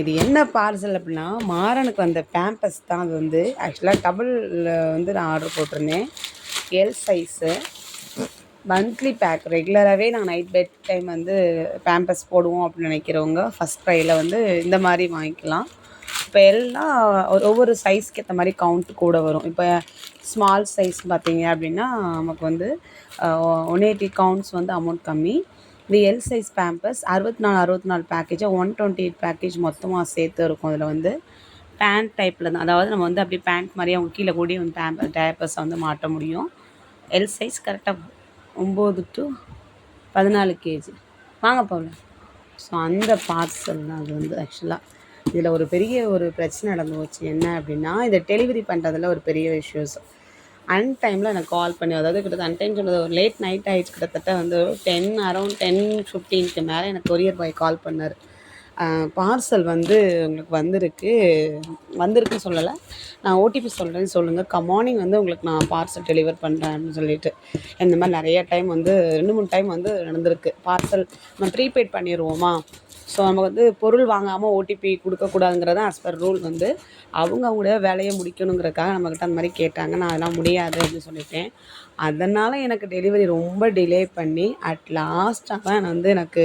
இது என்ன பார்சல் அப்படின்னா மாறனுக்கு வந்த பேம்பஸ் தான் அது வந்து. ஆக்சுவலாக டபுளில் வந்து நான் ஆர்டர் போட்டிருந்தேன். எல் சைஸு மந்த்லி பேக் ரெகுலராகவே நாங்கள் நைட் பெட் டைம் வந்து பேம்பஸ் போடுவோம் அப்படின்னு நினைக்கிறவங்க ஃபஸ்ட் ட்ரையில் வந்து இந்த மாதிரி வாங்கிக்கலாம். இப்போ எல்லாம் ஒவ்வொரு சைஸ்க்கு ஏற்ற மாதிரி கவுண்ட் கூட வரும். இப்போ ஸ்மால் சைஸ் பார்த்தீங்க அப்படின்னா நமக்கு வந்து ஒன் எயிட்டி கவுண்ட்ஸ் வந்து அமௌண்ட் கம்மி. இது எல் சைஸ் பேம்பர்ஸ் அறுபத்தி நாலு அறுபத்தி நாலு பேக்கேஜாக ஒன் டுவெண்ட்டி எயிட் பேக்கேஜ் மொத்தமாக சேர்த்து இருக்கும். அதில் வந்து பேண்ட் டைப்பில் தான் அதாவது நம்ம வந்து அப்படியே பேண்ட் மாதிரி அவங்க கீழே கூடி வந்து பேம்ப் டேப்பர்ஸை வந்து மாட்ட முடியும். எல் சைஸ் கரெக்டாக ஒம்பது டு பதினாலு கேஜி வாங்க போகல ஸோ அந்த பார்சல் தான் அது வந்து ஆக்சுவலாக இதில் ஒரு பெரிய ஒரு பிரச்சனை நடந்து போச்சு என்ன அப்படின்னா இதை டெலிவரி பண்ணுறதுல ஒரு பெரிய இஷ்யூஸ் அன் டைமில் எனக்கு கால் பண்ணி அதாவது கிட்டத்தட்ட அன் டைம் சொன்னது ஒரு லேட் நைட் ஆகிடுச்சு கிட்டத்தட்ட வந்து டென் அரௌண்ட் டென் ஃபிஃப்டீனுக்கு மேலே எனக்கு கொரியர் பாய் கால் பண்ணார். பார்சல் வந்து உங்களுக்கு வந்திருக்கு வந்திருக்குன்னு சொல்லலை. நான் ஓடிபி சொல்கிறேன்னு சொல்லுங்கள் கமார்னிங் மார்னிங் வந்து உங்களுக்கு நான் பார்சல் டெலிவர் பண்ணுறேன்னு சொல்லிட்டு இந்த மாதிரி நிறைய டைம் வந்து ரெண்டு மூணு டைம் வந்து நடந்திருக்கு. பார்சல் நம்ம ப்ரீபெய்ட் பண்ணிடுவோமா ஸோ நம்ம வந்து பொருள் வாங்காமல் ஓடிபி கொடுக்கக்கூடாதுங்கிறது ஆஸ் பர் ரூல் வந்து அவங்க அவங்களுடைய வேலையை முடிக்கணுங்கிறக்காக நம்மக்கிட்ட அந்த மாதிரி கேட்டாங்க. நான் அதெல்லாம் முடியாது அப்படின்னு சொல்லிட்டேன். அதனால் எனக்கு டெலிவரி ரொம்ப டிலே பண்ணி அட் லாஸ்ட்டாக தான் நான் வந்து எனக்கு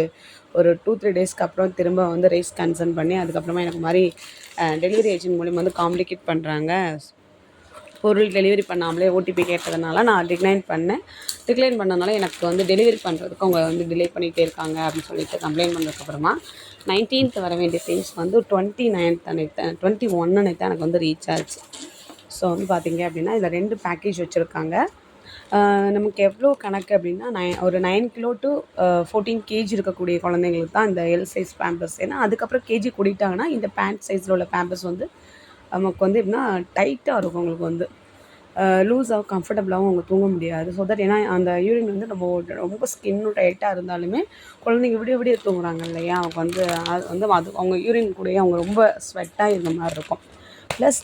ஒரு டூ த்ரீ டேஸ்க்கு அப்புறம் திரும்ப வந்து ரைஸ் கன்சர்ன் பண்ணி அதுக்கப்புறமா எனக்கு மாதிரி டெலிவரி ஏஜென்ட் மூலிமா வந்து காம்ப்ளிகேட் பண்ணுறாங்க பொருள் டெலிவரி பண்ணாமலே ஓடிபி கேட்டதுனால நான் டிக்ளைன் பண்ணேன். டிக்ளைன் பண்ணதுனால எனக்கு வந்து டெலிவரி பண்ணுறதுக்கு அவங்க வந்து டிலே பண்ணிகிட்டே இருக்காங்க அப்படின்னு சொல்லிட்டு கம்ப்ளைண்ட் பண்ணதுக்கப்புறமா நைன்டீன்த் வர வேண்டிய திங்ஸ் வந்து டுவெண்ட்டி நைன்த் அன்னைக்கு டுவெண்ட்டி ஒன் அன்னைக்கு எனக்கு வந்து ரீச் ஆச்சு. ஸோ வந்து பார்த்தீங்க அப்படின்னா இதில் ரெண்டு பேக்கேஜ் வச்சுருக்காங்க. நமக்கு எவ்வளோ கணக்கு அப்படின்னா நைன் ஒரு nine kilo to fourteen kg இருக்கக்கூடிய குழந்தைங்களுக்கு தான் இந்த எல் சைஸ் பேம்பர்ஸ் ஏன்னா அதுக்கப்புறம் கேஜி கூட்டிட்டாங்கன்னா இந்த பேண்ட் சைஸில் உள்ள பேம்பர்ஸ் வந்து நமக்கு வந்து எப்படின்னா டைட்டாக இருக்கும் உங்களுக்கு வந்து. லூஸாகவும் கம்ஃபர்டபுளாகவும் அவங்க தூங்க முடியாது. ஸோ தட் ஏன்னா அந்த யூரின் வந்து நம்ம ரொம்ப ஸ்கின்னும் டைட்டாக இருந்தாலுமே குழந்தைங்க விடிய விடிய தூங்குறாங்க இல்லையா? அவங்க வந்து அது வந்து அது அவங்க யூரின் கூடயே அவங்க ரொம்ப ஸ்வெட்டாக இருந்த மாதிரி இருக்கும். ப்ளஸ்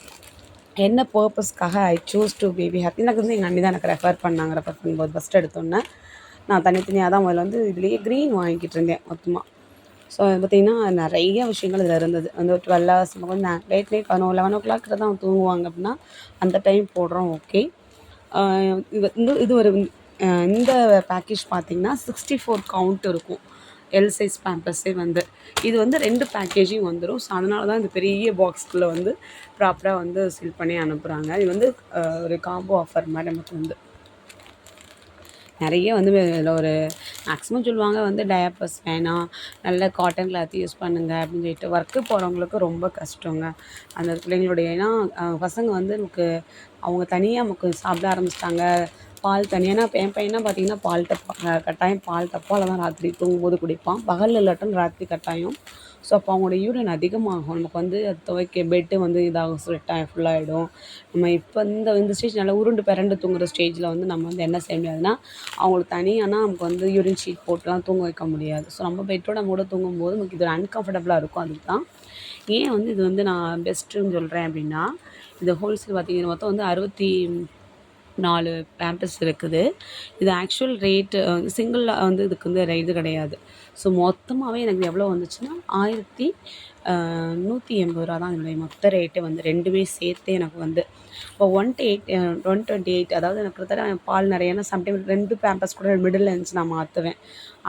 என்ன பர்பஸ்க்காக I choose to baby happy எனக்கு வந்து எங்கள் அண்ணி தான் எனக்கு ரெஃபர் பண்ணாங்க. ரெஃபர் பண்ணும்போது ஃபஸ்ட் எடுத்தோன்னே நான் தனித்தனியாக தான் முதல்ல வந்து இதுலேயே க்ரீன் வாங்கிக்கிட்டு இருந்தேன் மொத்தமாக ஸோ அது பார்த்திங்கன்னா நிறைய விஷயங்கள் இதில் இருந்தது. அந்த ஒரு டுவெல் ஹவர்ஸ் நம்ம வந்து லேட் நைட் பதினோரு லெவன் ஓ கிளாக் தான் தூங்குவாங்க அப்படின்னா அந்த டைம் போடுறோம் ஓகே இது இது ஒரு இந்த பேக்கேஜ் பார்த்திங்கன்னா சிக்ஸ்டி ஃபோர் கவுண்ட் இருக்கும் எல் சைஸ் பேம்பர்ஸே வந்து. இது வந்து ரெண்டு பேக்கேஜையும் வந்துடும் ஸோ அதனால தான் இந்த பெரிய பாக்ஸ்குள்ளே வந்து ப்ராப்பராக வந்து ஃபில் பண்ணி அனுப்புகிறாங்க இது வந்து ஒரு காம்போ ஆஃபர் மாதிரி நமக்கு வந்து. நிறைய வந்து இதில் ஒரு மேக்ஸிமம் சொல்லுவாங்க வந்து டயாப்பர்ஸ் வேணாம். நல்ல காட்டன் கிளாத் யூஸ் பண்ணுங்க அப்படின்னு சொல்லிட்டு ஒர்க்கு போகிறவங்களுக்கு ரொம்ப கஷ்டங்க. அந்த பிள்ளைங்களுடைய ஏன்னா பசங்க வந்து நமக்கு அவங்க தனியாக நமக்கு சாப்பிட ஆரம்பிச்சிட்டாங்க. பால் தனியாக ஏன்னா என் பையனா பார்த்தீங்கன்னா பால் டப்பா கட்டாயம் பால் டப்பாவில் தான் ராத்திரி தூங்கும்போது குடிப்பான். பகல் இல்லாட்டும் ராத்திரி கட்டாயம். ஸோ அப்போ அவங்களோட யூரின் அதிகமாகும். நமக்கு வந்து அது துவைக்க பெட்டு வந்து இதாகும் ஸ்வெட்டாக ஃபுல்லாகிடும் நம்ம இப்போ இந்த இந்த ஸ்டேஜ் நல்லா உருண்டு பிறண்டு தூங்குற ஸ்டேஜில் வந்து நம்ம வந்து என்ன செய்ய முடியாதுன்னா அவங்களுக்கு தனியானா நமக்கு வந்து யூரின் ஷீட் போட்டுலாம் தூங்க வைக்க முடியாது. ஸோ நம்ம பெட்டோட மூட தூங்கும்போது நமக்கு இது அன்கம்ஃபர்டபுளாக இருக்கும். அதுக்கு தான் ஏன் வந்து இது வந்து நான் பெஸ்ட்டுன்னு சொல்கிறேன் அப்படின்னா இந்த ஹோல்சேல் பார்த்திங்கன்னா மொத்தம் வந்து அறுபத்தி நாலு பேம்பர்ஸ் இருக்குது. இது ஆக்சுவல் ரேட்டு சிங்கிளில் வந்து இதுக்கு வந்து இது கிடையாது. ஸோ மொத்தமாகவே எனக்கு எவ்வளோ வந்துச்சுன்னா ஆயிரத்தி நூற்றி எண்பது ரூபா தான் என்னுடைய மொத்த ரேட்டு வந்து ரெண்டுமே சேர்த்தே எனக்கு வந்து. இப்போ one two eight one twenty eight அதாவது எனக்கு கிட்டத்தட்ட பால் நிறையனா சம்டைம் ரெண்டு பேம்பர்ஸ் கூட மிடில் இருந்துச்சு நான் மாற்றுவேன்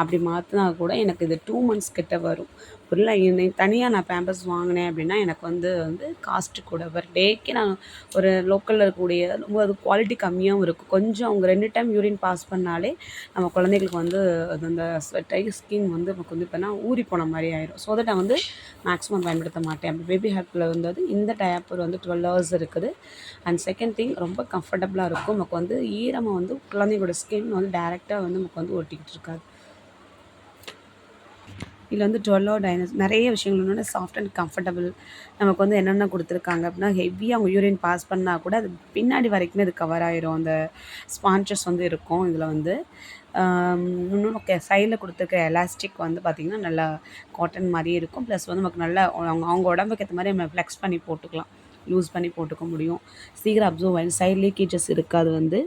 அப்படி மாற்றினா கூட எனக்கு இது டூ மந்த்ஸ் கிட்ட வரும். புரியல என்னை தனியாக நான் பேம்பர்ஸ் வாங்கினேன் அப்படின்னா எனக்கு வந்து வந்து காஸ்ட்டு கூட பர் டேக்கே நான் ஒரு லோக்கலில் இருக்கக்கூடிய ரொம்ப அது குவாலிட்டி கம்மியாகவும் இருக்கும். கொஞ்சம் அவங்க ரெண்டு டைம் யூரின் பாஸ் பண்ணாலே நம்ம குழந்தைகளுக்கு வந்து அது அந்த ஸ்வெட்டை ஸ்கின் வந்து நமக்கு வந்து இப்போனா ஊறி போன மாதிரி ஆயிரும். ஸோ தட் நான் வந்து மேக்ஸிமம் பயன்படுத்த மாட்டேன். அப்படி பேபி ஹேப்பில் வந்து இந்த டயப்பர் வந்து டுவெல் ஹவர்ஸ் இருக்குது. அண்ட் செகண்ட் திங் ரொம்ப கம்ஃபர்டபுளாக இருக்கும். நமக்கு வந்து ஈரமாக வந்து குழந்தைங்களோட ஸ்கின் வந்து டேரெக்டாக வந்து நமக்கு வந்து ஒட்டிக்கிட்டு இருக்காது. இதில் வந்து டுவெல்லோ டைனஸ் நிறைய விஷயங்கள் இன்னொன்று சாஃப்ட் அண்ட் கம்ஃபர்டபுள் நமக்கு வந்து என்னென்ன கொடுத்துருக்காங்க அப்படின்னா ஹெவியாக அவங்க யூரின் பாஸ் பண்ணால் கூட அது பின்னாடி வரைக்குமே அது கவர் ஆயிரும். அந்த ஸ்பான்ச்சஸ் வந்து இருக்கும் இதில் வந்து. இன்னும் ஓகே சைடில் கொடுத்துருக்க எலாஸ்டிக் வந்து பார்த்திங்கன்னா நல்லா காட்டன் மாதிரியே இருக்கும். ப்ளஸ் வந்து நமக்கு நல்லா அவங்க அவங்க உடம்புக்கு ஏற்ற மாதிரி நம்ம ஃப்ளெக்ஸ் பண்ணி போட்டுக்கலாம். லூஸ் பண்ணி போட்டுக்க முடியும். சீக்கிரம் அப்சர்வ் ஆகிடும் சைட் லீக்கேஜஸ் இருக்காது வந்து.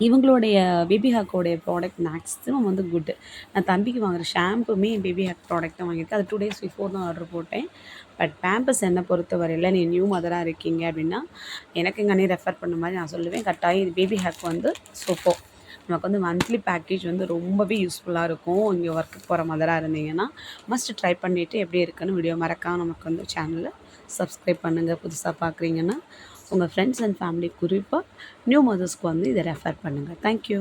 இவங்களுடைய பேபி ஹாக்கோடைய ப்ராடக்ட் மேக்ஸிமம் வந்து குட்டு நான் தம்பிக்கு வாங்குகிற ஷாம்புமே பேபி ஹாக் ப்ராடக்ட் தான் வாங்கியிருக்கேன் அது டூ டேஸ் பிஃபோர் தான் ஆர்டர் போட்டேன். பட் பேம்பஸ் என்னை பொறுத்த வரையில் நீ நியூ மதராக இருக்கீங்க அப்படின்னா எனக்கு எங்கள் அண்ணே ரெஃபர் பண்ண மாதிரி நான் சொல்லுவேன். கட்டாயம் இது பேபி ஹேக் வந்து சூப்பர் நமக்கு வந்து மந்த்லி பேக்கேஜ் வந்து ரொம்பவே யூஸ்ஃபுல்லாக இருக்கும். இங்கே ஒர்க்குக்கு போகிற மதராக இருந்தீங்கன்னா மஸ்ட் ட்ரை பண்ணிவிட்டு எப்படி இருக்குன்னு வீடியோ மறக்காமல் நமக்கு வந்து சேனலில் சப்ஸ்கிரைப் பண்ணுங்கள் புதுசாக பார்க்குறீங்கன்னா உங்கள் ஃப்ரெண்ட்ஸ் அண்ட் ஃபேமிலி குறிப்பாக நியூ மதர்ஸ்க்கு வந்து இதை ரெஃபர் பண்ணுங்கள். தேங்க்யூ